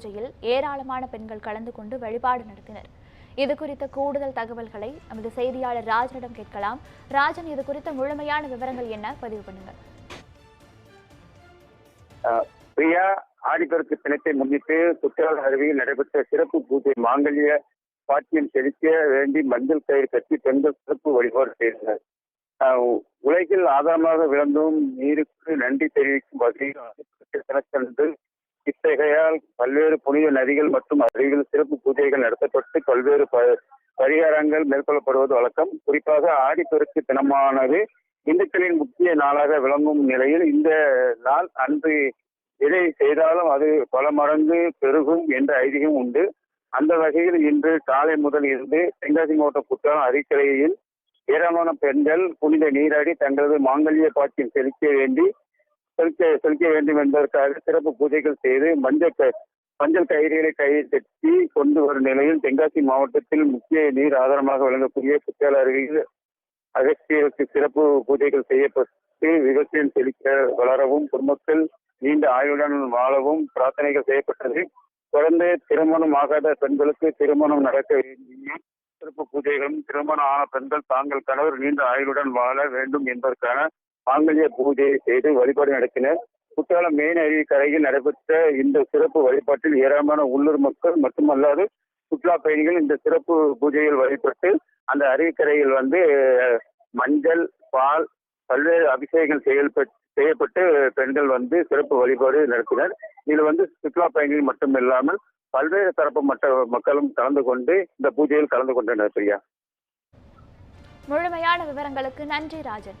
பூஜையில் ஏராளமான பெண்கள் கலந்து கொண்டு வழிபாடு நடத்தினர். இது குறித்த கூடுதல் தகவல்களை நமது செய்தியாளர் ராஜனிடம் கேட்கலாம். ராஜன் இது குறித்த முழுமையான விவரங்கள் என்ன? பதிவு பண்ணுங்க. பிரியா ஆடிப்பெருக்கு தினத்தை முன்னிட்டு குற்றால அருவியில் நடைபெற்ற சிறப்பு பூஜை மாங்கல்ய பாக்கியம் செலுத்த வேண்டி மஞ்சள் கயிறு கட்டி பெண்கள் சிறப்பு வழிபாடு செய்தனர். உலகில் ஆதாரமாக விளங்கும் நீருக்கு நன்றி தெரிவிக்கும் வகையில் தினத்தன்று இத்தகையால் பல்வேறு புனித நதிகள் மற்றும் அருவிகள் சிறப்பு பூஜைகள் நடத்தப்பட்டு பல்வேறு ப- பரிகாரங்கள் மேற்கொள்ளப்படுவது வழக்கம். குறிப்பாக ஆடிப்பெருக்கு தினமானது இந்துக்களின் முக்கிய நாளாக விளங்கும் நிலையில் இந்த நாள் அன்று எதை செய்தாலும் அது பல மடங்கு பெருகும் என்ற ஐதீகம் உண்டு. அந்த வகையில் இன்று காலை முதல் இருந்து தென்காசி மாவட்ட குற்றாலம் அருவிக்கரையில் ஏராளமான பெண்கள் புனித நீராடி தங்களது மாங்கல்ய பாக்கியம் செலுத்த வேண்டி செலுத்த செலுத்த வேண்டும் என்பதற்காக சிறப்பு பூஜைகள் செய்து மஞ்சள் மஞ்சள் கயிறுகளை கையை கட்டி கொண்டு வரும் நிலையில் தென்காசி மாவட்டத்தில் முக்கிய நீர் ஆதாரமாக விளங்கக்கூடிய குற்றால அருவியில் அகஸ்தியருக்கு சிறப்பு பூஜைகள் செய்யப்பட்டு விவசாயம் செழிக்க வளரவும் பொதுமக்கள் நீண்ட ஆயுளுடன் வாழவும் பிரார்த்தனைகள் செய்யப்பட்டது. தொடர்ந்து திருமணம் ஆகாத பெண்களுக்கு திருமணம் நடக்க வேண்டிய சிறப்பு பூஜைகளும் திருமணம் ஆன பெண்கள் தாங்கள் கணவர் நீண்ட ஆயுளுடன் வாழ வேண்டும் என்பதற்கான ஆங்கிலேய பூஜையை செய்து வழிபாடு நடத்தினர் குற்றாலம் மெயின் அருவி கரையில் நடைபெற்ற இந்த சிறப்பு வழிபாட்டில் ஏராளமான உள்ளூர் மக்கள் மட்டுமல்லாது சுற்றுலா பயணிகள் இந்த சிறப்பு பூஜையில் வழிபட்டு அந்த அருவிக்கரையில் வந்து மஞ்சள் பால் பல்வேறு அபிஷேகங்கள் செயல்பட்டு செய்யப்பட்டு பெண்கள் வந்து சிறப்பு வழிபாடு நடத்தினர். இதில் வந்து சுற்றுலா பயணிகள் மட்டும் இல்லாமல் பல்வேறு தரப்பு மற்ற மக்களும் கலந்து கொண்டு இந்த பூஜையில் கலந்து கொண்டனர் பிரியா. முழுமையான விவரங்களுக்கு நன்றி ராஜன்.